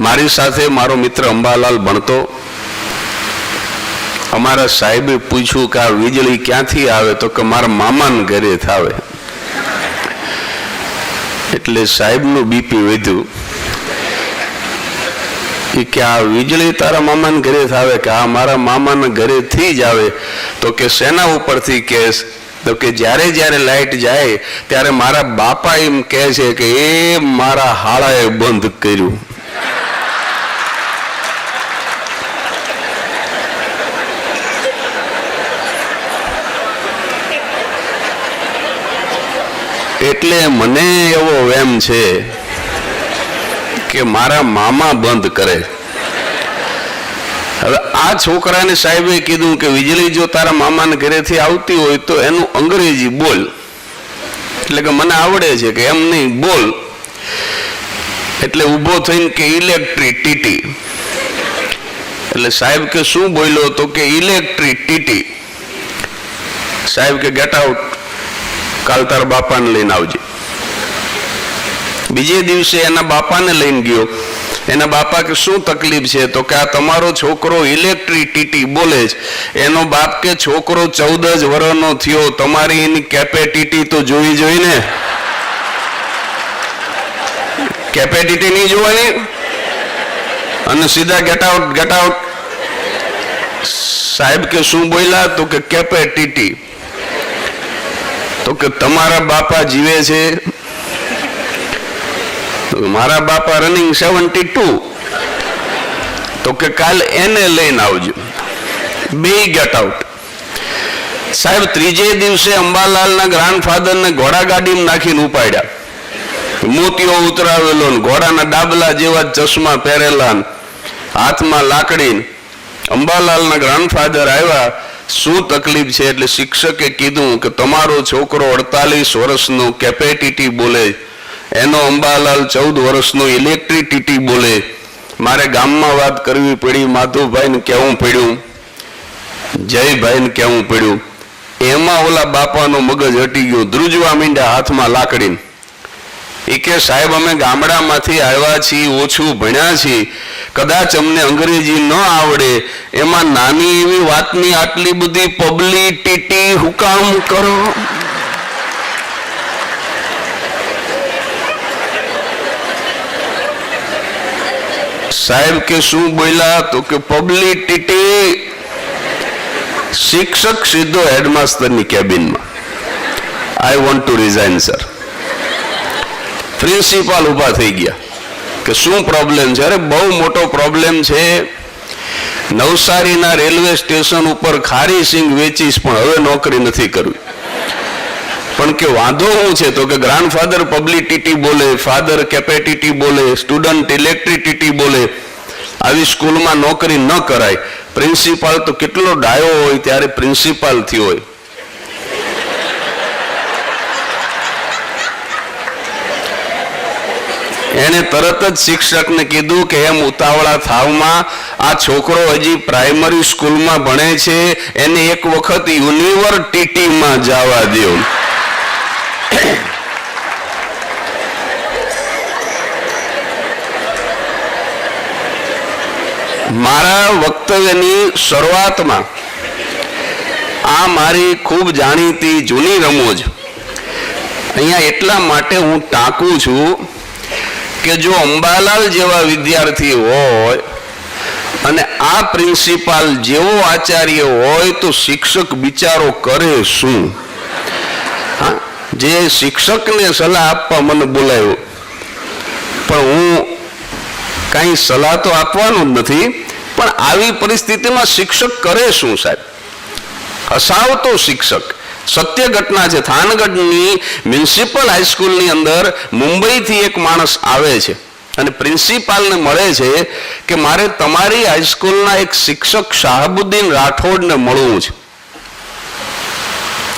મારી સાથે મારો મિત્ર અંબાલાલ ભણતો. અમારા સાહેબે પૂછ્યું કે આ વીજળી ક્યાંથી આવે? તો કે મારા મામાના ઘરે થાવે એટલે સાહેબનું બીપી વધ્યું. કે આ વીજળી તારા મામાના ઘરે થાવે કે આ મારા મામાના ઘરેથી જ આવે? તો કે શેના ઉપરથી કેસ તો કે જ્યારે જ્યારે લાઈટ જાય, ત્યારે મારા બાપા એમ કહે છે કે એ મારા હાળાએ બંધ કર્યું. એટલે મને એવો વેમ છે કે મારા મામા બંધ કરે. હવે આ છોકરાને સાહેબે કીધું કે વીજળી જો તારા મામાના ઘરેથી આવતી હોય તો એનું અંગ્રેજી બોલ. એટલે કે મને આવડે છે કે એમ નહીં, બોલ. એટલે ઊભો થઈને કે ઇલેક્ટ્રિસિટી એટલે સાહેબ કે શું બોલ્યો તો કે ઇલેક્ટ્રિસિટી સાહેબ કે ગેટ આઉટ કાલ તારા બાપાને લઈને આવજે. બીજે દિવસે એના બાપાને લઈને ગયો. એના બાપા કે શું તકલીફ છે? તો કે આ તમારો છોકરો ઇલેક્ટ્રિસિટી બોલે છે. એનો બાપ કે છોકરો ચૌદ જ વર્ષનો થયો. તમારી એની કેપેસિટી તો જોઈ જોઈને કેપેસિટી નહીં જોવાની? અને સીધા ગેટ આઉટ ગેટ આઉટ સાહેબ કે શું બોલ્યા? તો કે કેપેસિટી. તો કે તમારા બાપા જીવે છે? મારા બાપા રનિંગ સેવન્ટી ટુ તો કે કાલ એને લઈને આવજો. બે ગેટ આઉટ સાહેબ, ત્રીજે દિવસે અંબાલાલના ગ્રાન્ડફાધરને ઘોડા ગાડીમાં નાખીને ઉપાડ્યા. મોતીઓ ઉતરાવેલો ઘોડાના ડાબલા જેવા ચશ્મા પહેરેલા હાથમાં લાકડી. અંબાલાલના ગ્રાન્ડફાધર આવ્યા. શું તકલીફ છે? એટલે શિક્ષકે કીધું કે તમારો છોકરો અડતાલીસ વર્ષનો કેપેટીટી બોલે. એનો અંબાલાલ ચૌદ વર્ષનો ઇલેક્ટ્રિસિટી બોલે. મારે ગામમાં વાત કરવી પડી, માધુભાઈને કહેવું પડ્યું. જયભાઈને કહેવું પડ્યું. એમાં ઓલા બાપાનો મગજ હટી ગયો. ધ્રુજવા મીંડા હાથમાં લાકડીને. એ કે સાહેબ, અમે ગામડામાંથી આવ્યા છીએ, ઓછું ભણ્યા છીએ. કદાચ અમને અંગ્રેજી ન આવડે. એમાં નાની એવી વાતની આટલી બધી પબ્લિસિટી હુકામ કરો. સાહેબ કે શું બોલ્યા? તો કે પબ્લિસિટી શિક્ષક સીધો હેડમાસ્ટરની કેબિનમાં I want to resign sir principal ઊભા થઈ ગયા કે શું પ્રોબ્લેમ છે? અરે બહુ મોટો પ્રોબ્લેમ છે. નવસારીના રેલવે સ્ટેશન ઉપર ખારી સિંગ વેચીશ, પણ હવે નોકરી નથી કરવી. પણ કે વાંધો શું છે? તો કે ગ્રાન્ડફાધર પબ્લિસિટી બોલે ફાધર કેપેટિટી બોલે સ્ટુડન્ટ ઇલેક્ટ્રિસિટી બોલે. આવી સ્કૂલમાં નોકરી ન કરાય. પ્રિન્સિપાલ તો કેટલો ડાયો હોય, ત્યારે પ્રિન્સિપાલ થયો હોય. એને તરત જ શિક્ષકને કીધું કે, એમ ઉતાવળા થાવમાં આ છોકરો હજી પ્રાઇમરી સ્કૂલમાં ભણે છે, એને એક વખત યુનિવર્સિટીમાં જવા દો મારા વક્તવ્યની શરૂઆતમાં આ મારી ખૂબ જાણીતી જૂની રમૂજ. અહીંયા એટલા માટે હું ટાંકું છું કે જો અંબાલાલ જેવા વિદ્યાર્થી હોય અને આ પ્રિન્સિપાલ જેવો આચાર્ય હોય તો શિક્ષક બિચારો કરે શું? હા, જે શિક્ષકને સલાહ આપવા મને બોલાયો. પણ હું કાંઈ સલાહ તો આપવાનું જ નથી પણ આવી પરિસ્થિતિમાં શિક્ષક કરે શું સાહેબ? હસાવતો શિક્ષક. સત્ય ઘટના છે. થાનગઢની મ્યુનિસિપલ હાઈસ્કૂલની અંદર મુંબઈથી એક માણસ આવે છે અને પ્રિન્સિપાલને મળે છે કે મારે તમારી હાઈસ્કૂલના એક શિક્ષક શાહબુદ્દીન રાઠોડને મળવું છે.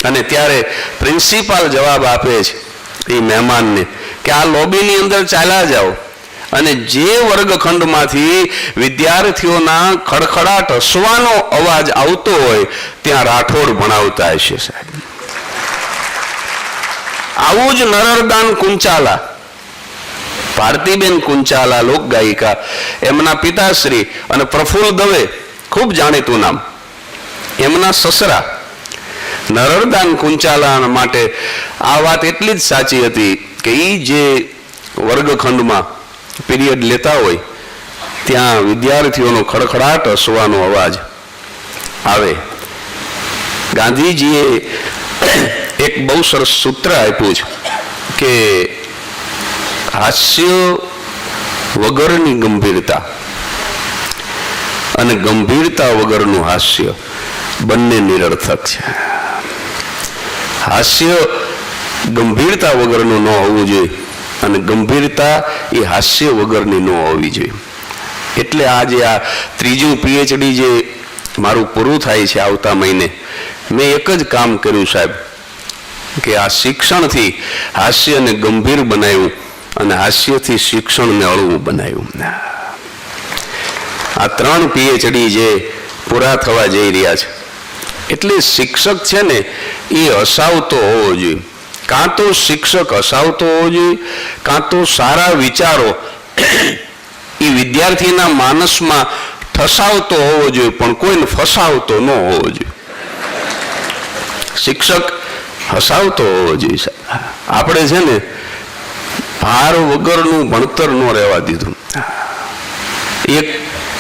અને ત્યારે પ્રિન્સિપાલ જવાબ આપે છે એ મહેમાનને કે આ લોબીની અંદર ચાલ્યા જાઓ અને જે વર્ગખંડમાંથી વિદ્યાર્થીઓના ખડખડાટ હસવાનો અવાજ આવતો હોય, ત્યાં રાઠોડ ભણાવતા હશે સાહેબ. આવું જ નરરદાન કુંચાલા. ભારતીબેન કુંચાલા લોક ગાયિકા એમના પિતાશ્રી અને પ્રફુલ્લ દવે, ખૂબ જાણીતું નામ. એમના સસરા નરરદાન કુંચાલા માટે આ વાત એટલી જ સાચી હતી કે એ જે વર્ગખંડમાં પીરિયડ લેતા હોય, ત્યાં વિદ્યાર્થીઓનો ખડખડાટ હસવાનો અવાજ આવે. ગાંધીજીએ એક બહુ સરસ સૂત્ર આપ્યું છે કે હાસ્ય વગરની ગંભીરતા અને ગંભીરતા વગરનું હાસ્ય બંને નિરર્થક છે. હાસ્ય ગંભીરતા વગરનું ન હોવું જોઈએ અને ગંભીરતા એ હાસ્ય વગરની ન હોવી જોઈએ. એટલે આ જે આ ત્રીજું પીએચડી જે મારું પૂરું થાય છે આવતા મહિને, મેં એક જ કામ કર્યું સાહેબ. કે આ શિક્ષણથી હાસ્યને ગંભીર બનાવ્યું અને હાસ્યથી શિક્ષણને અળવું બનાવ્યું. આ ત્રણ પીએચડી જે પૂરા થવા જઈ રહ્યા છે. એટલે શિક્ષક છે ને, એ હસાવતો હોવો જોઈએ. કાં તો શિક્ષક હસાવતો હોવો જોઈએ, કાં તો સારા વિચારો એ વિદ્યાર્થીના માનસમાં ઠસાવતો હોવો જોઈએ, પણ કોઈને ફસાવતો ન હોવો જોઈએ. શિક્ષક હસાવતો હોવો જોઈએ આપણે છે ને ભાર વગરનું ભણતર ન રહેવા દીધું. એક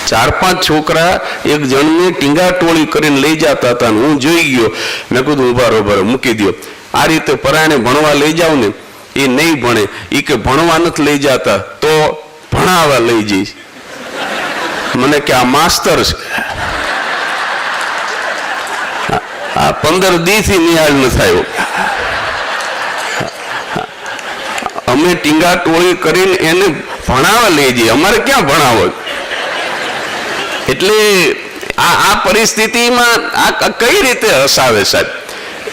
ચાર પાંચ છોકરા એક જણને ટીંગા ટોળી કરીને લઈ જતા હતા હું જોઈ ગયો. મેં કીધું, ઊભા ઊભા મૂકી દો આ રીતે પરાયણે ભણવા લઈ જાવ ને, એ નહીં ભણે. એ કે ભણવા નથી લઈ જતા, તો ભણાવવા લઈ જઈશ. મને કે આ માસ્તર છે. આ પંદર દી થી નિહાળ ન થયો. અમે ટીંગા ટોળી કરીને એને ભણાવવા લઈ જઈએ. અમારે ક્યાં ભણાવો એટલે આ આ પરિસ્થિતિમાં આ કઈ રીતે હસાવે સાહેબ?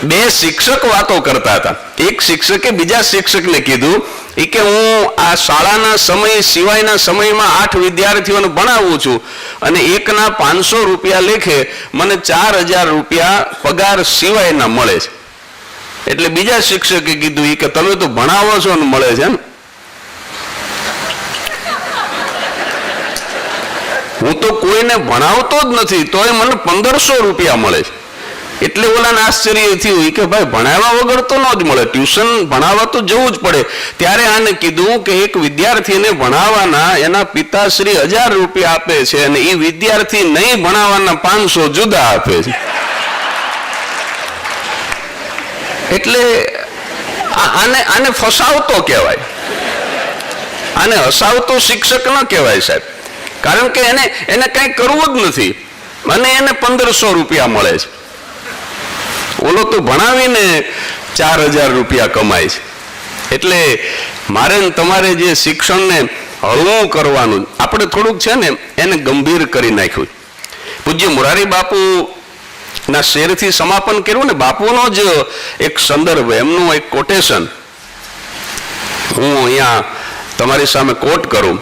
બે શિક્ષક વાતો કરતા હતા. એક શિક્ષકે બીજા શિક્ષકને કીધું એ કે હું આ શાળાના સમય, સિવાયના સમયમાં આઠ વિદ્યાર્થીઓને ભણાવું છું અને એકના પાંચસો રૂપિયા લેખે મને ચાર હજાર રૂપિયા પગાર સિવાયના મળે છે. એટલે બીજા શિક્ષકે કીધું એ કે તમે તો ભણાવો છો ને મળે છે ને હું તો કોઈને ભણાવતો જ નથી, તોય મને પંદરસો રૂપિયા મળે છે. એટલે ઓલાને આશ્ચર્ય થયું. કે, ભાઈ ભણાવવા વગર તો ન જ મળે. ટ્યુશન ભણાવવા તો જવું જ પડે. ત્યારે આને કીધું કે, એક વિદ્યાર્થીને ભણાવવાના એના પિતાશ્રી હજાર રૂપિયા આપે છે અને એ વિદ્યાર્થી નહીં ભણાવવાના પાંચસો જુદા આપે છે. એટલે આને આને ફસાવતો કહેવાય. આને હસાવતો શિક્ષક ન કહેવાય સાહેબ. કારણ કે એને એને કંઈ કરવું જ નથી. અને એને પંદરસો રૂપિયા મળે છે. ઓલો તો ભણાવીને ચાર હજાર રૂપિયા કમાય છે. એટલે મારે તમારે જે શિક્ષણને હળવું કરવાનું, આપણે થોડુંક છે ને એને ગંભીર કરી નાખ્યું. પૂજ્ય મુરારી બાપુ ના શેરથી સમાપન કર્યું ને બાપુનો જ એક સંદર્ભ, એમનું એક કોટેશન હું અહીંયા તમારી સામે કોટ કરું.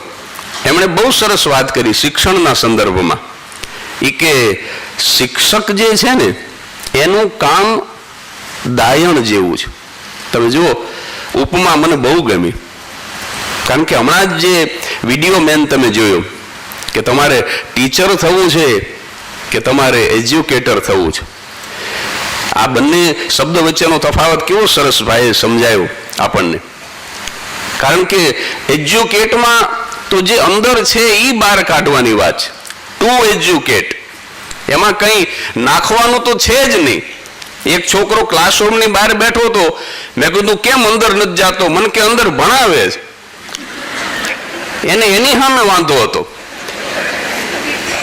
એમણે બહુ સરસ વાત કરી શિક્ષણના સંદર્ભમાં. એ કે શિક્ષક જે છે ને એનું કામ દાયણ જેવું છે. તમે જુઓ, ઉપમા મને બહુ ગમી. કારણ કે હમણાં જ જે વીડિયો મેન તમે જોયો, કે તમારે ટીચર થવું છે, કે તમારે એજ્યુકેટર થવું છે. આ બંને શબ્દ વચ્ચેનો તફાવત કેવો સરસ ભાઈએ સમજાયો આપણને. કારણ કે એજ્યુકેટમાં તો જે અંદર છે એ બહાર કાઢવાની વાત છે. ટુ એજ્યુકેટ એમાં કંઈ નાખવાનું તો છે જ નહીં. એક છોકરો ક્લાસરૂમની બહાર બેઠો હતો, મેં કીધું, કેમ અંદર નથી જતો? મને કે, અંદર ભણાવે છે. એને એની સામે વાંધો હતો.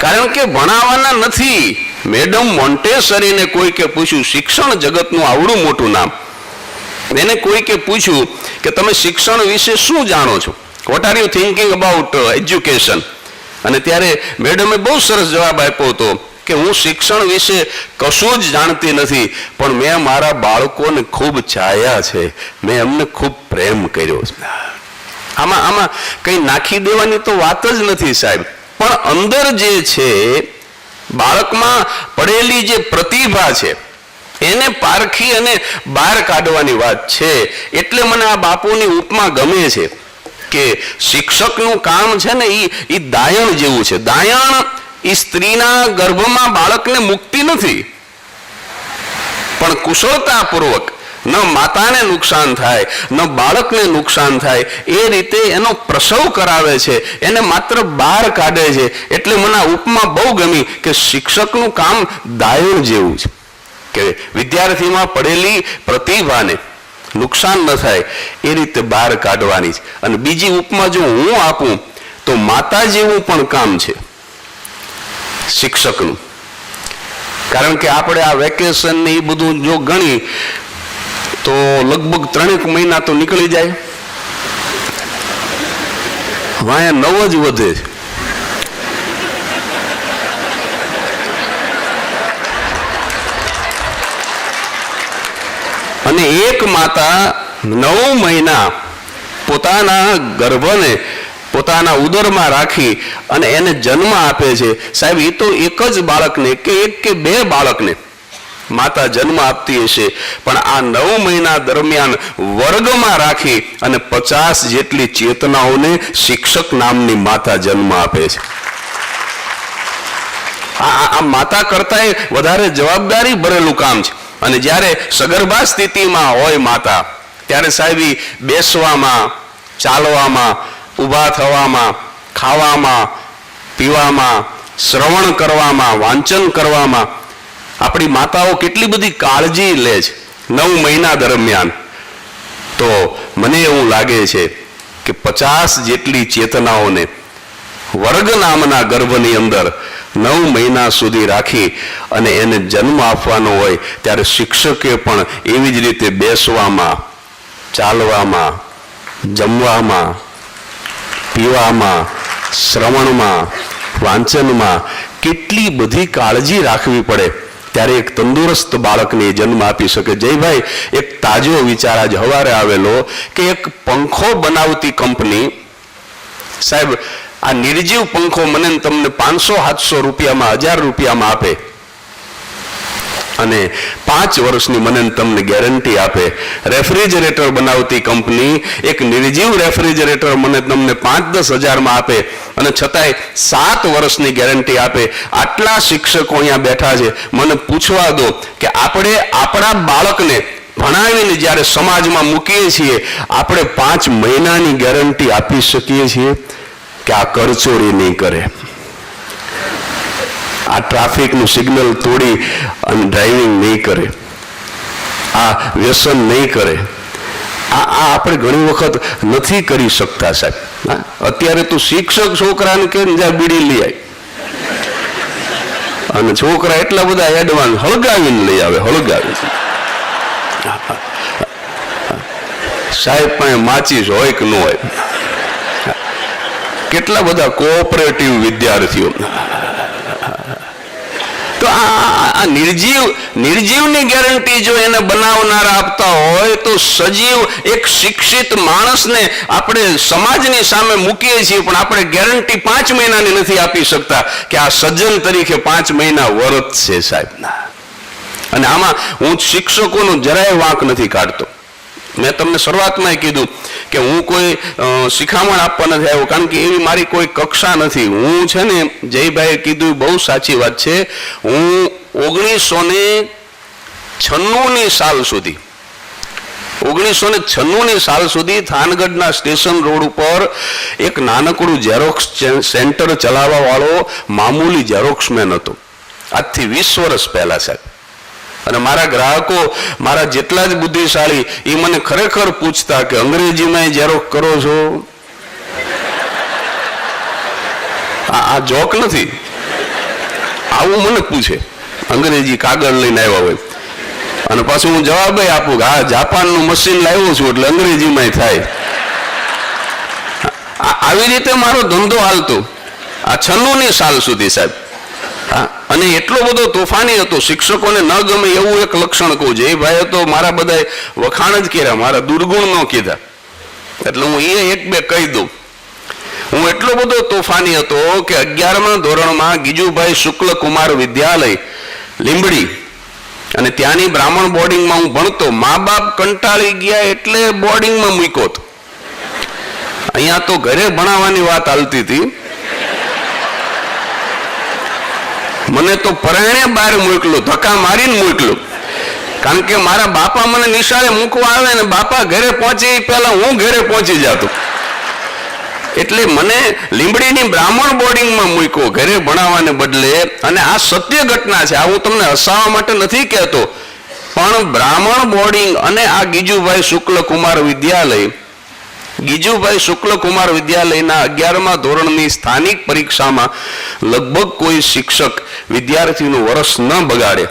કારણ કે ભણાવવાના નથી. મેડમ મોન્ટેસરીને કોઈકે પૂછ્યું, શિક્ષણ જગતનું આવડું મોટું નામ? એને કોઈકે પૂછ્યું કે, તમે શિક્ષણ વિશે શું જાણો છો? What are you thinking about education અને ત્યારે મેડમે બહુ સરસ જવાબ આપ્યો હતો કે હું શિક્ષણ વિશે કશું જ જાણતી નથી, પણ મેં મારા બાળકોને ખૂબ ચાહ્યા છે. મેં એમને ખૂબ પ્રેમ કર્યો આમાં આમાં કંઈ નાખી દેવાની તો વાત જ નથી સાહેબ. પણ અંદર જે છે, બાળકમાં પડેલી જે પ્રતિભા છે, એને પારખી અને બહાર કાઢવાની વાત છે. એટલે મને આ બાપુની ઉપમા ગમે છે કે શિક્ષકનું કામ છે ને એ દાયણ જેવું છે. દાયણ એ સ્ત્રીના ગર્ભમાં બાળકને મુક્તિ નથી. પણ કુશળતાપૂર્વક ન માતાને નુકસાન થાય, ન બાળકને નુકસાન થાય, એ રીતે એનો પ્રસવ કરાવે છે, એને માત્ર બહાર કાઢે છે. એટલે મને ઉપમા બહુ ગમી કે શિક્ષકનું કામ દાયણ જેવું છે. કે વિદ્યાર્થીમાં પડેલી પ્રતિભાને નુકસાન ન થાય, એ રીતે બહાર કાઢવાની છે. અને બીજી ઉપમા જો હું આપું, તો માતા જેવું પણ કામ છે. શિક્ષકનું. કારણ કે આપણે આ વેકેશન ને એ બધું જો ગણી, તો લગભગ ત્રણેક મહિના તો નીકળી જાય. વાયા નવ જ વધે. અને એક માતા નવ મહિના પોતાના ગર્ભને પોતાના ઉદરમાં રાખી અને એને જન્મ આપે છે. સાહેબ એ તો એક જ બાળકને કે એક કે બે બાળકને માતા જન્મ આપતી હશે. પણ આ નવ મહિના દરમિયાન વર્ગમાં રાખી અને પચાસ જેટલી ચેતનાઓને શિક્ષક નામની માતા જન્મ આપે છે. આ માતા કરતા વધારે જવાબદારી ભરેલું કામ છે. અને જ્યારે સગર્ભા સ્થિતિમાં હોય માતા, ત્યારે સાહેબ બેસવામાં, ચાલવામાં ઊભા થવામાં, ખાવામાં, પીવામાં, શ્રવણ કરવામાં, વાંચન કરવામાં આપણી માતાઓ કેટલી બધી કાળજી લે છે નવ મહિના દરમિયાન. તો મને એવું લાગે છે કે પચાસ જેટલી ચેતનાઓને વર્ગ નામના ગર્ભની અંદર નવ મહિના સુધી રાખી અને એને જન્મ આપવાનો હોય ત્યારે શિક્ષકે પણ એવી જ રીતે બેસવામાં, ચાલવામાં, જમવામાં પીવામાં, શ્રવણમાં, વાંચનમાં કેટલી બધી કાળજી રાખવી પડે. ત્યારે એક તંદુરસ્ત બાળકને જન્મ આપી શકે. જયભાઈ એક તાજો વિચાર આજ હવારે આવેલો કે એક પંખો બનાવતી કંપની, સાહેબ, આ નિર્જીવ પંખો મને તમને પાંચસો, સાતસો રૂપિયામાં, હજાર રૂપિયામાં આપે. અને પાંચ વર્ષની મને તમને ગેરંટી આપે. રેફ્રિજરેટર બનાવતી કંપની એક નિર્જીવ રેફ્રિજરેટર મને તમને પાંચ દસ હજારમાં આપે અને છતાંય સાત વર્ષની ગેરંટી આપે. આટલા શિક્ષકો અહીંયા બેઠા છે. મને પૂછવા દો કે આપણે આપણા બાળકને ભણાવીને જ્યારે સમાજમાં મૂકીએ છીએ, આપણે પાંચ મહિનાની ગેરંટી આપી શકીએ છીએ કે આ કરચોરી નહીં કરે? આ ટ્રાફિકનું સિગ્નલ તોડી અને ડ્રાઇવિંગ નહીં કરે. આ વ્યસન નહીં કરે. આ આ આપણે ઘણી વખત નથી કરી શકતા સાહેબ. અત્યારે તો શિક્ષક છોકરાને કે જ્યાં બીડી લઈ આવી અને છોકરા એટલા બધા એડવાન્સ હળગાવીને લઈ આવે હળગાવી સાહેબ પાસે માચીસ હોય કે ન હોય? કેટલા બધા કોઓપરેટિવ વિદ્યાર્થીઓ. નિર્જીવ, નિર્જીવની ગેરંટી જો એને બનાવનારા આપતા હોય તો સજીવ એક શિક્ષિત માણસને આપણે સમાજની સામે મૂકીએ છીએ, પણ આપણે ગેરંટી પાંચ મહિનાની નથી આપી શકતા કે આ સજ્જન તરીકે પાંચ મહિના વરત છે સાહેબ અને આમાં હું શિક્ષકોનો જરાય વાંક નથી કાઢતો. મેં તમને શરૂઆતમાં કીધું કે હું કોઈ શિખામણ આપવા નથી કારણ કે એવી મારી કોઈ કક્ષા નથી. હું છે ને, જયભાઈએ કીધું, બહુ સાચી વાત છે. હું ઓગણીસો ને છન્નુંની સાલ સુધી, ઓગણીસો ને છન્નુંની સાલ સુધી થાનગઢના સ્ટેશન રોડ ઉપર એક નાનકડું ઝેરોક્સ સેન્ટર ચલાવવા વાળો મામૂલી ઝેરોક્સમેન હતો. આજથી વીસ વર્ષ પહેલા, સાહેબ. અને મારા ગ્રાહકો મારા જેટલા જ બુદ્ધિશાળી એ મને ખરેખર પૂછતા કે અંગ્રેજીમાં જ્યારે કરો છો? આ આ જોક નથી. આવું મને પૂછે. અંગ્રેજી કાગળ લઈને આવ્યા હોય. અને પાછું હું જવાબ આપું કે હા જાપાનનું મશીન લાવ્યો છું એટલે અંગ્રેજીમાં થાય. આવી રીતે મારો ધંધો હાલતો. આ છન્નુની સાલ સુધી સાહેબ. હા, અને એટલો બધો તોફાની હતો, શિક્ષકોને ન ગમે એવું એક લક્ષણ કહું છે. એ ભાઈએ તો મારા બધા વખાણ જ કર્યા, મારા દુર્ગુણ ન કીધા. એટલે હું એ એક બે કહી દઉં. હું એટલો બધો તોફાની હતો કે અગિયારમા ધોરણમાં ગીજુભાઈ શુક્લ કુમાર વિદ્યાલય, લીંબડી. અને ત્યાંની બ્રાહ્મણ બોર્ડિંગમાં હું ભણતો. મા બાપ કંટાળી ગયા એટલે બોર્ડિંગમાં મૂક્યો હતો. અહીંયા તો ઘરે ભણાવવાની વાત હાલતી હતી. મને તો પરાયણે બહાર મોકલું ધક્કા મારીને મોકલું કારણ કે મારા બાપા મને નિશાળે મૂકવા આવે ને બાપા ઘરે પહોંચી પહેલા હું ઘરે પહોંચી જતો. એટલે મને લીંબડીની બ્રાહ્મણ બોર્ડિંગમાં મૂક્યો, ઘરે ભણાવવાને બદલે. અને આ સત્ય ઘટના છે, આ હું તમને હસાવવા માટે નથી કહેતો. પણ બ્રાહ્મણ બોર્ડિંગ અને આ ગીજુભાઈ શુક્લ કુમાર વિદ્યાલય ગીજુભાઈ શુક્લકુમાર વિદ્યાલયના અગિયારમા ધોરણની સ્થાનિક પરીક્ષામાં લગભગ કોઈ શિક્ષક વિદ્યાર્થીનું વરસ ન બગાડે.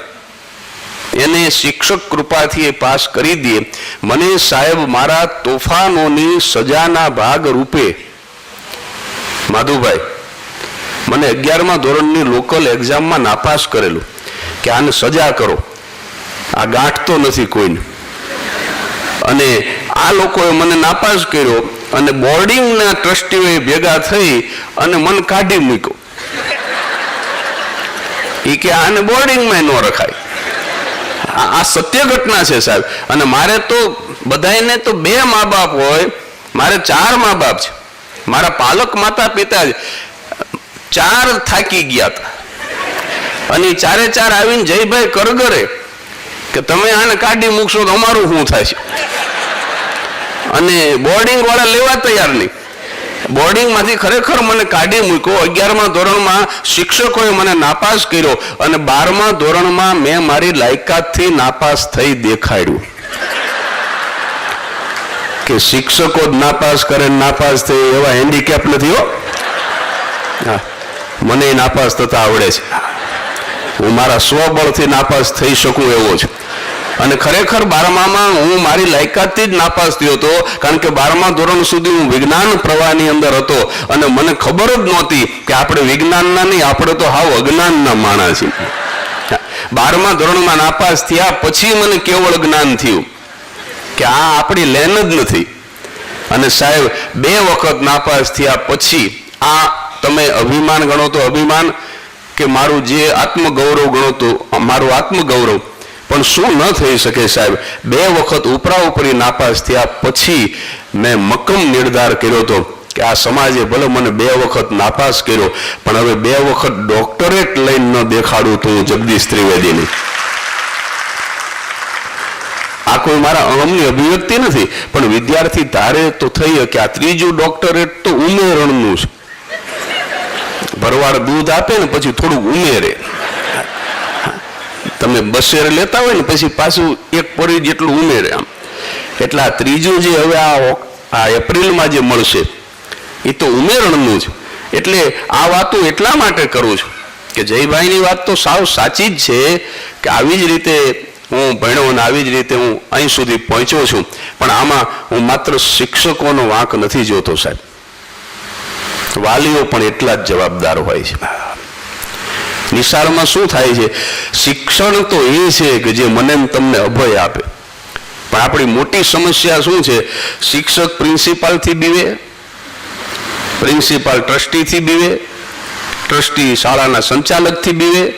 એને શિક્ષક કૃપાથી એ પાસ કરી દે. મને સાહેબ મારા તોફાનોની સજાના ભાગ રૂપે. માધુભાઈ, મને અગિયારમા ધોરણની લોકલ એક્ઝામમાં નાપાસ કરેલું. કે આને સજા કરો. આ ગાંઠતો નથી કોઈને. અને આ લોકોએ મને નાપાસ કર્યો અને બોર્ડિંગના ટ્રસ્ટીઓએ ભેગા થઈ અને મન કાઢી મૂક્યો. એ કે આને બોર્ડિંગમાં ન રખાય. આ સત્ય ઘટના છે સાહેબ. અને મારે તો બધાને તો બે મા બાપ હોય. મારે ચાર મા બાપ છે. મારા પાલક માતા પિતા ચાર થાકી ગયા હતા. અને ચારે ચાર આવીને જયભાઈ કરગરે કે તમે આને કાઢી મૂકશો તો અમારું શું થશે અને બોર્ડિંગ વાળા લેવા તૈયાર નહીં. બોર્ડિંગમાંથી ખરેખર મને કાઢી મૂક્યો. અગિયારમા ધોરણમાં શિક્ષકોએ મને નાપાસ કર્યો અને બારમા ધોરણમાં મેં મારી લાયકાતથી નાપાસ થઈ દેખાડ્યું. કે શિક્ષકો જ નાપાસ કરે નાપાસ થઈ એવા હેન્ડીકેપ નથી હો. મને નાપાસ થતા આવડે છે. હું મારા સ્વબળથી નાપાસ થઈ શકું એવો છું. અને ખરેખર બારમામાં હું મારી લાયકાતથી જ નાપાસ થયો હતો, કારણ કે બારમા ધોરણ સુધી હું વિજ્ઞાન પ્રવાહની અંદર હતો. અને મને ખબર જ નહોતી કે આપણે વિજ્ઞાનના નહીં, આપણે તો હાવ અજ્ઞાનના માણસ છીએ. બારમા ધોરણમાં નાપાસ થયા પછી મને કેવળ જ્ઞાન થયું કે આ આપણી લેન જ નથી. અને સાહેબ, બે વખત નાપાસ થયા પછી આ તમે અભિમાન ગણો તો અભિમાન કે મારું જે આત્મગૌરવ ગણો તો, મારું આત્મગૌરવ પણ શું ન થઈ શકે સાહેબ? બે વખત ઉપરા ઉપરી નાપાસ થયા પછી મેં મક્કમ નિર્ધાર કર્યો હતો કે આ સમાજે ભલે મને બે વખત નાપાસ કર્યો, પણ હવે બે વખત ડોક્ટરેટ લઈને ન દેખાડું તો જગદીશ ત્રિવેદીની. આ કોઈ મારા અહમની અભિવ્યક્તિ નથી, પણ વિદ્યાર્થી ધારે તો થઈ કે આ ત્રીજું ડોક્ટરેટ તો ઉમેરણનું છે. ભરવાડ દૂધ આપે ને પછી થોડુંક ઉમેરે. તમે બસેર લેતા હોય ને પછી પાછું એક પોરી જેટલું ઉમેરે આમ. એટલે આ ત્રીજું જે હવે આ એપ્રિલમાં જે મળશે, એ તો ઉમેરણનું જ. એટલે આ વાતો એટલા માટે કરું છું કે જયભાઈની વાત તો સાવ સાચી જ છે કે આવી જ રીતે હું ભણ્યો અને આવી જ રીતે હું અહીં સુધી પહોંચ્યો છું. પણ આમાં હું માત્ર શિક્ષકોનો વાંક નથી જોતો સાહેબ. વાલીઓ પણ એટલા જ જવાબદાર હોય છે. નિશાળમાં શું થાય છે? શિક્ષણ તો એ છે કે જે મને તમને અભય આપે. પણ આપણી મોટી સમસ્યા શું છે? શિક્ષક પ્રિન્સિપાલથી બીવે, પ્રિન્સિપાલ ટ્રસ્ટીથી બીવે, ટ્રસ્ટી શાળાના સંચાલકથી બીવે,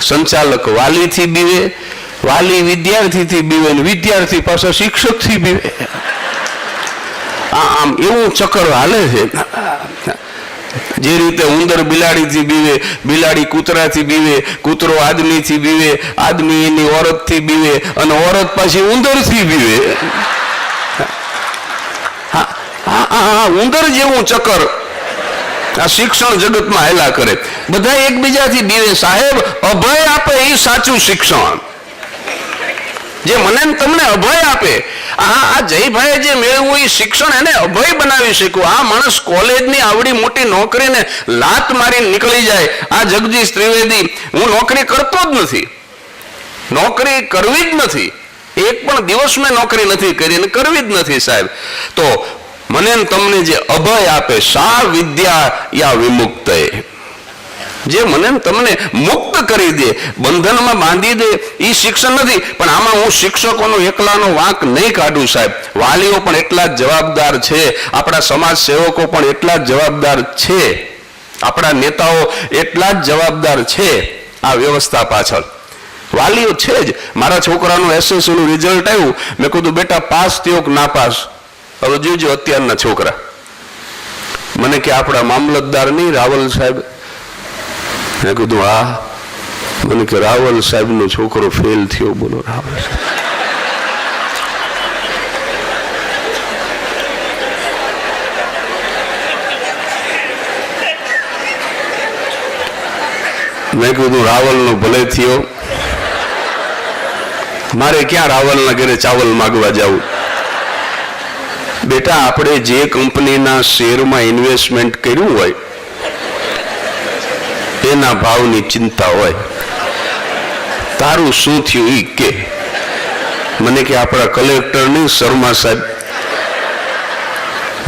સંચાલક વાલીથી બીવે, વાલી વિદ્યાર્થીથી બીવે ને વિદ્યાર્થી પાસે શિક્ષકથી બીવે. આમ એવું ચક્કર હાલે છે. જે રીતે ઉંદર બિલાડીથી બીવે, બિલાડી કૂતરાથી બીવે, કૂતરો આદમીથી બીવે, આદમી એની ઓરતથી બીવે અને ઓરત પાછી ઉંદરથી બીવે. ઉંદર જેવું ચક્કર આ શિક્ષણ જગતમાં હેલા કરે. બધા એકબીજાથી બીવે. સાહેબ, અભય આપે એ સાચું શિક્ષણ. જે મને તમને અભય આપે. આ આ જયભાઈએ જે મેળવ્યું એ શિક્ષણ એને અભય બનાવી શક્યું. આ માણસ કોલેજની આવડી મોટી નોકરીને લાત મારીને નીકળી જાય. આ જગદીશ ત્રિવેદી, હું નોકરી કરતો જ નથી. નોકરી કરવી જ નથી. એક પણ દિવસ મેં નોકરી નથી કરી અને કરવી જ નથી સાહેબ. તો મને તમને જે અભય આપે સા વિદ્યા યા વિમુક્ત જે મને તમને મુક્ત કરી દે, બંધનમાં બાંધી દે એ શિક્ષણ નથી. પણ આમાં હું શિક્ષકોનો એકલાનો વાંક નહીં કાઢું સાહેબ. વાલીઓ પણ એટલા જ જવાબદાર છે. આપણા સમાજ સેવકો પણ એટલા જ જવાબદાર છે. આપણા નેતાઓ એટલા જ જવાબદાર છે આ વ્યવસ્થા પાછળ. વાલીઓ છે જ. મારા છોકરાનું એસએસસીનું રિઝલ્ટ આવ્યું. મેં કીધું, બેટા, પાસ થયો કે ના પાસ? હવે જોજો અત્યારના છોકરા. મને કે આપણા મામલતદાર નહીં, રાવલ સાહેબ. મેં કીધું, હા. મને કે, રાવલ સાહેબનો છોકરો ફેલ થયો બોલો, રાવલ મેં કીધું, રાવલનો ભલે થયો, મારે ક્યાં રાવલના ઘરે ચાવલ માગવા જવું? બેટા, આપણે જે કંપનીના શેરમાં ઇન્વેસ્ટમેન્ટ કર્યું હોય એના ભાવની ચિંતા હોય. તારું શું થયું એ કે? મને કે આપણા કલેક્ટર નહીં શર્મા સાહેબ.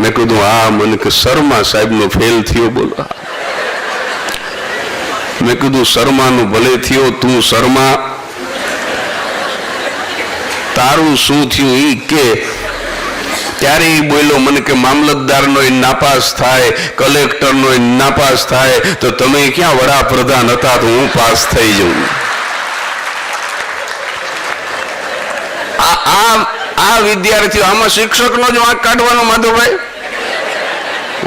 મેં કીધું, હા, મને કે શર્મા સાહેબનો ફેલ થયો, બોલો. મેં કીધું, શર્માનું ભલે થયો, તું શર્મા. તારું શું થયું ઈ કે? ત્યારે ઈ બોલ્યો, મને કે મામલતદારનો એ નાપાસ થાય, કલેક્ટરનો એ નાપાસ થાય, તો તમે ક્યાં વડાપ્રધાન હતા તો હું પાસ થઈ જઉં. આ આ આ વિદ્યાર્થીઓ, આમાં શિક્ષકનો જ વાંક કાઢવાનો, માધવભાઈ?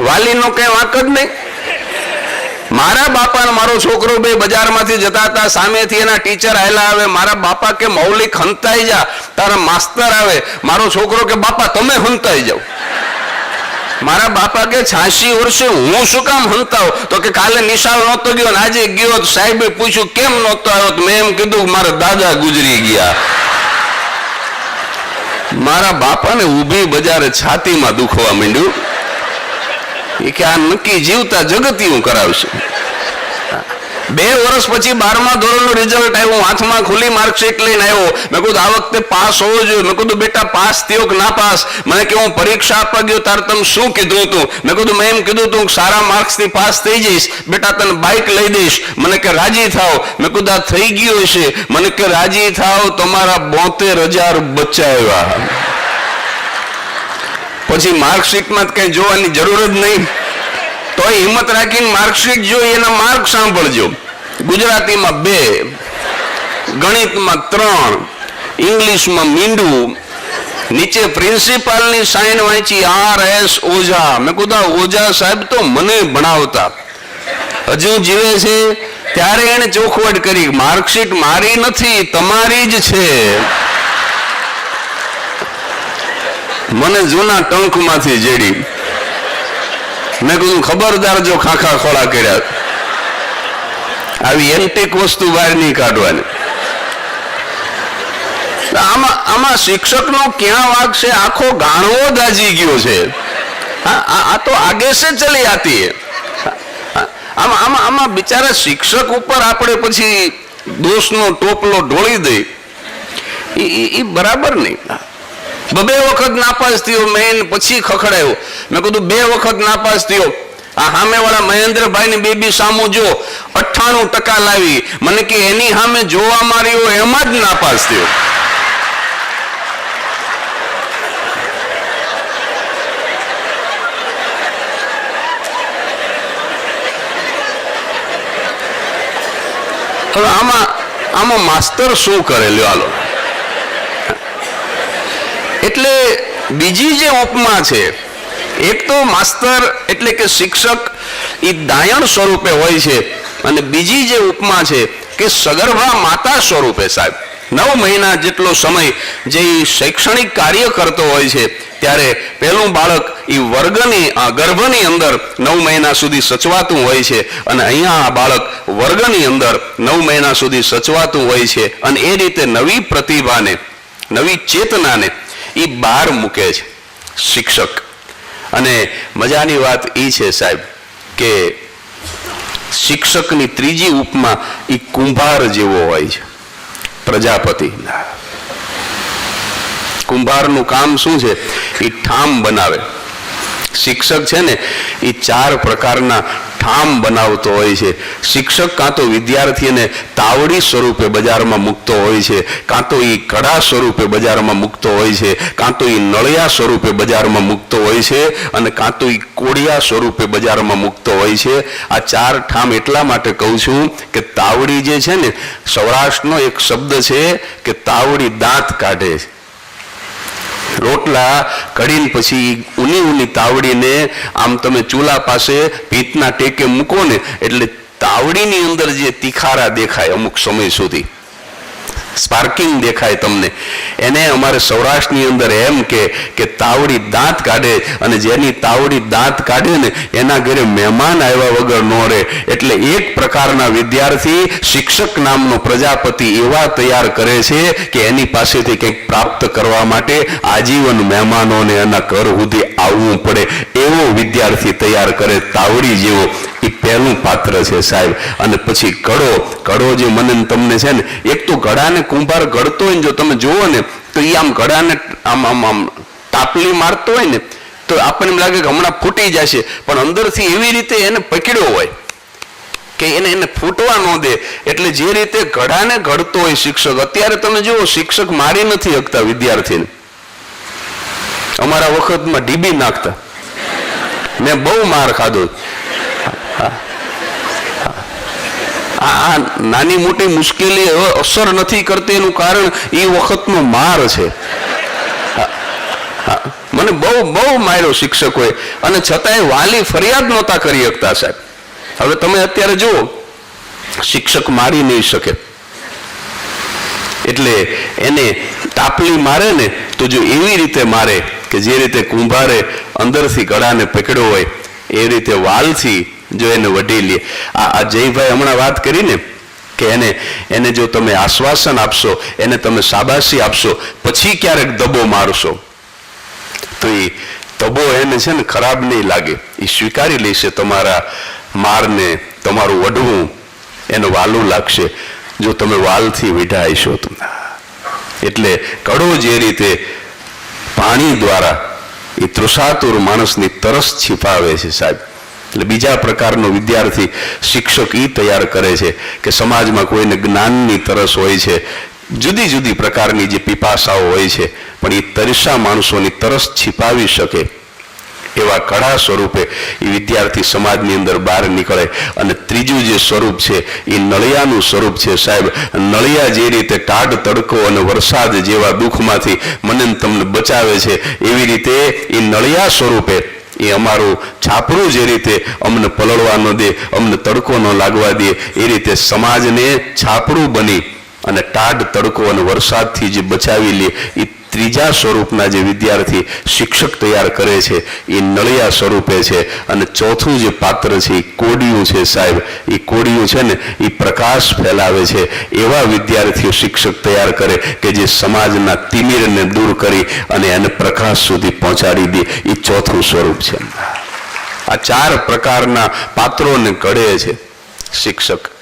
વાલીનો કઈ વાંક જ નહીં. મારા બાપા મારો છોકરો બે બજારમાંથી જતા હતા. સામેથી એના ટીચર આવેલા આવે, મારા બાપા કે મૌલિક હંતાઈ જા, તારા માસ્તર આવે. મારો છોકરો કે, બાપા, તમે હંતાઈ જાઓ. મારા બાપા કે, છાસી વર્ષે હું શું કામ હંતાવ? તો કે, કાલે નિશાળ નહોતો ગયો ને આજે ગયો સાહેબે પૂછ્યું, કેમ નહોતો આવ્યો? તો મેં એમ કીધું મારા દાદા ગુજરી ગયા. મારા બાપાને ઊભી બજારે છાતીમાં દુખવા માંડ્યું. એ કે આ નક્કી જીવતા જગતી હું કરાવશું. બે વર્ષ પછી બારમા ધોરણનું રિઝલ્ટ આવ્યું હાથમાં ખુલ્લી માર્કશીટ લઈને આવ્યો. મેં કીધું, આ વખતે પાસ હોવો જોઈએ. મેં કીધું, બેટા, પાસ થયો કે ના પાસ? મને કે, હું પરીક્ષા આપવા ગયો, તારે તમે શું કીધું હતું મેં કીધું, મેં એમ કીધું તું સારા માર્ક્સથી પાસ થઈ જઈશ. બેટા, તને બાઇક લઈ દઈશ. મને કે, રાજી થાવ. મેં કીધું, આ થઈ ગયું હશે. મને કે, રાજી થાવ, તમારા બોતેર હજાર બચાવ્યા પછી માર્કશીટમાં કઈ જોવાની જરૂર જ નહીં. તો હિંમત રાખીને માર્કશીટ જોઈ એના માર્ક સાંભળજો. ગુજરાતીમાં બે, ગણિતમાં ત્રણ, ઇંગ્લિશમાં મીંડું, નીચે પ્રિન્સિપાલની સાઈન વાંચી, આર એસ ઓઝા. મેં કીધું ઓઝા સાહેબ તો મને ભણાવતા. હજુ જીવે છે, ત્યારે એને ચોખવટ કરી, માર્કશીટ મારી નથી, તમારી જ છે. મને જૂના ટંકમાંથી જેડી. મેં કીધું, ખબરદાર જો ખાખા ખોળા કર્યા. આવી એન્ટિક વસ્તુ બહાર નહીં કાઢવાની. આમાં આમાં શિક્ષકનો ક્યાં વાગ છે? આખો ગાણવો દાજી ગયો છે. આ તો આગે સે ચલી આતી હે આમાં આમાં આમાં બિચારા શિક્ષક ઉપર આપણે પછી દોષનો ટોપલો ઢોળી દઈ એ બરાબર નહીં. બબે વખત નાપાસ થયો મેન પછી ખખડાયો. મેં કીધું, બે વખત નાપાસ થયો. આ સામેવાળા મહેન્દ્રભાઈ ની બેબી સામુ જો, અઠ્ઠાણું ટકા લાવી. મને કે, એની સામે જોવા માર્યો એમાં જ નાપાસ થયો. હવે આમાં આમાં માસ્તર શું કરે લ્યો હાલો. એટલે બીજી જે ઉપમા છે, એક તો માસ્તર એટલે કે શિક્ષક એ દાયણ સ્વરૂપે હોય છે અને બીજી જે ઉપમા છે કે સગર્ભા માતા સ્વરૂપે સાહેબ. નવ મહિના જેટલો સમય જે શૈક્ષણિક કાર્ય કરતો હોય છે, ત્યારે પહેલું બાળક એ વર્ગની, આ ગર્ભની અંદર નવ મહિના સુધી સચવાતું હોય છે અને અહીંયા આ બાળક વર્ગની અંદર નવ મહિના સુધી સચવાતું હોય છે અને એ રીતે નવી પ્રતિભાને, નવી ચેતનાને એ બહાર મૂકે છે, શિક્ષક. અને મજાની વાત એ છે સાહેબ કે શિક્ષકની ત્રીજી ઉપમા એ કુંભાર જેવો હોય છે, પ્રજાપતિ. કુંભારનું કામ શું છે? એ ઠામ બનાવે. શિક્ષક છે ને એ ચાર પ્રકારના ઠામ બનાવતો હોય છે. શિક્ષક કાં તો વિદ્યાર્થીને તાવડી સ્વરૂપે બજારમાં મૂકતો હોય છે, કાં તો એ કડા સ્વરૂપે બજારમાં મૂકતો હોય છે, કાં તો એ નળિયા સ્વરૂપે બજારમાં મૂકતો હોય છે અને કાં તો એ કોડિયા સ્વરૂપે બજારમાં મૂકતો હોય છે. આ ચાર ઠામ એટલા માટે કહું છું કે તાવડી જે છે ને, સૌરાષ્ટ્રનો એક શબ્દ છે કે તાવડી દાંત કાઢે છે. રોટલા, કઢીને પછી ઊની ઊની તાવડીને, આમ તમે ચૂલા પાસે ભીતના ટેકે મૂકો ને એટલે તાવડીની અંદર જે તિખારા દેખાય અમુક સમય સુધી. સ્પાર્કિંગ દેખાય તમને. એને અમારે સૌરાષ્ટ્રની અંદર એમ કે કે તાવડી દાંત કાઢે અને જેની તાવડી દાંત કાઢે ને એના ઘરે મહેમાન આવ્યા વગર ન રહે. એટલે એક પ્રકારના વિદ્યાર્થી શિક્ષક નામનો પ્રજાપતિ એવા તૈયાર કરે છે કે એની પાસેથી કંઈક પ્રાપ્ત કરવા માટે આજીવન મહેમાનોને એના ઘર સુધી આવવું પડે. એવો વિદ્યાર્થી તૈયાર કરે, તાવડી જેવો. એ પહેલું પાત્ર છે સાહેબ. અને પછી ઘડો ઘડો જે મને તમને છે ને, એક તો ઘડાને કુંભાર ઘડતો હોય જો તમે જુઓ ને, તો એ આમ ઘડાને આમ આમ આમ તાપલી મારતો હોય ને, તો આપણને એમ લાગે કે હમણાં ફૂટી જશે. પણ અંદરથી એવી રીતે એને પકડ્યો હોય કે એને એને ફૂટવા ન દે. એટલે જે રીતે ઘડાને ઘડતો હોય શિક્ષક, અત્યારે તમે જુઓ, શિક્ષક મારી નથી શકતા વિદ્યાર્થીને. અમારા વખતમાં ડીબી નાખતા. મેં બહુ માર ખાધો. આ નાની મોટી મુશ્કેલી અસર નથી કરતી એનું કારણ એ વખતનો માર છે. મને બહુ બહુ માર્યો શિક્ષકોએ. અને છતાંય વાલી ફરિયાદ નહોતા કરી શકતા સાહેબ. હવે તમે અત્યારે જુઓ, શિક્ષક મારી નહીં શકે. એટલે એને તાપલી મારે ને તો જો એવી રીતે મારે કે જે રીતે કુંભારે અંદરથી ગળાને પકડ્યો હોય, એ રીતે વાલથી જો એને વઢી લે. આ જયભાઈ હમણાં વાત કરીને કે એને એને જો તમે આશ્વાસન આપશો, એને તમે શાબાશી આપશો, પછી ક્યારેક દબો મારશો. તો એ દબો એને છે ને ખરાબ નહીં લાગે. એ સ્વીકારી લેશે તમારા મારને, તમારું વઢવું. એને વાલું લાગશે. જો તમે વાલથી વિઢાઈશો તો. એટલે કડો જે રીતે પાણી દ્વારા એ તૃષાતુર માણસની તરસ છીપાવે છે સાહેબ. એટલે બીજા પ્રકારનો વિદ્યાર્થી શિક્ષક એ તૈયાર કરે છે કે સમાજમાં કોઈને જ્ઞાનની તરસ હોય છે, જુદી જુદી પ્રકારની જે પીપાસાઓ હોય છે, પણ એ તરસા માણસોની તરસ છિપાવી શકે એવા કળા સ્વરૂપે એ વિદ્યાર્થી સમાજની અંદર બહાર નીકળે. અને ત્રીજું જે સ્વરૂપ છે એ નળિયાનું સ્વરૂપ છે. સાહેબ, નળિયા જે રીતે ટાઢ, તડકો અને વરસાદ જેવા દુઃખમાંથી મને તમને બચાવે છે, એવી રીતે એ નળિયા સ્વરૂપે એ અમારું છાપરું જે રીતે અમને પલળવા ન દે, અમને તડકો ન લાગવા દે, એ રીતે સમાજને છાપરું બની અને ટાઢ તડકો અને વરસાદથી જે બચાવી લે, એ ત્રીજા સ્વરૂપના જે વિદ્યાર્થી શિક્ષક તૈયાર કરે છે, એ નળિયા સ્વરૂપે છે. અને ચોથું જે પાત્ર છે, એ કોડિયું છે સાહેબ. એ કોડિયું છે ને, એ પ્રકાશ ફેલાવે છે. એવા વિદ્યાર્થીઓ શિક્ષક તૈયાર કરે કે જે સમાજના તિમિરને દૂર કરી અને એને પ્રકાશ સુધી પહોંચાડી દે. એ ચોથું સ્વરૂપ છે. આ ચાર પ્રકારના પાત્રોને ઘડે છે શિક્ષક.